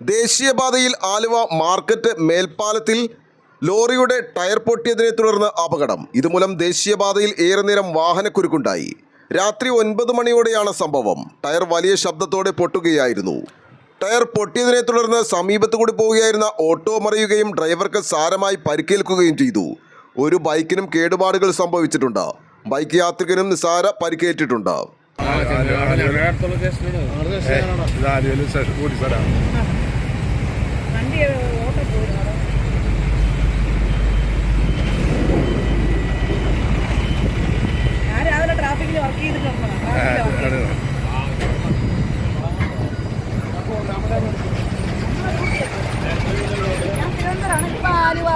ദേശീയപാതയിൽ ആലുവ മാർക്കറ്റ് മേൽപ്പാലത്തിൽ ലോറിയുടെ ടയർ പൊട്ടിയതിനെ തുടർന്ന് അപകടം ഇതുമൂലം ദേശീയപാതയിൽ ഏറെ നേരം വാഹനക്കുരുക്കുണ്ടായി രാത്രി ഒൻപത് മണിയോടെയാണ് സംഭവം ടയർ വലിയ ശബ്ദത്തോടെ പൊട്ടുകയായിരുന്നു ടയർ പൊട്ടിയതിനെ തുടർന്ന് സമീപത്ത് കൂടി പോവുകയായിരുന്ന ഓട്ടോ മറിയുകയും ഡ്രൈവർക്ക് സാരമായി പരിക്കേൽക്കുകയും ചെയ്തു ഒരു ബൈക്കിനും കേടുപാടുകൾ സംഭവിച്ചിട്ടുണ്ട് ബൈക്ക് യാത്രികനും നിസാര പരിക്കേറ്റിട്ടുണ്ട് വണ്ടി ഓട്ടം പോയിരുന്നു ഞാൻ രാവിലെ ട്രാഫിക്കിൽ വർക്ക് ചെയ്തിട്ടുണ്ട്. ഞാൻ തിരുവനന്തപുരമാണ് ഇപ്പൊ ആലുവ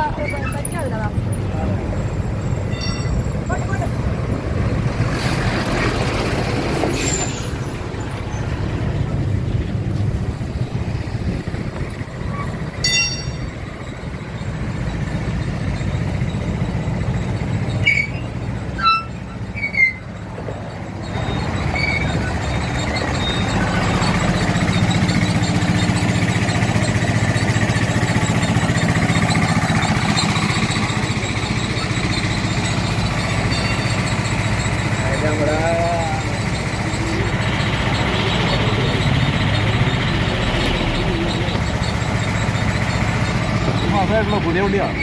പറ്റാതില്ല അതായിട്ടുള്ള പുതിയ വണ്ടിയാണ്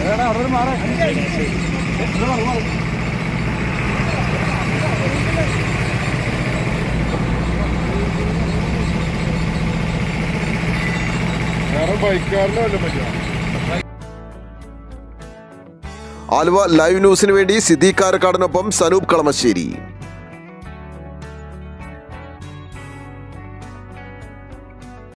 ഇവിടെ അവിടെ മാറാ. ആലുവ ലൈവ് ന്യൂസിന് വേണ്ടി സിദ്ദീഖ് കാരക്കാടിനൊപ്പം സനൂപ് കളമശ്ശേരി.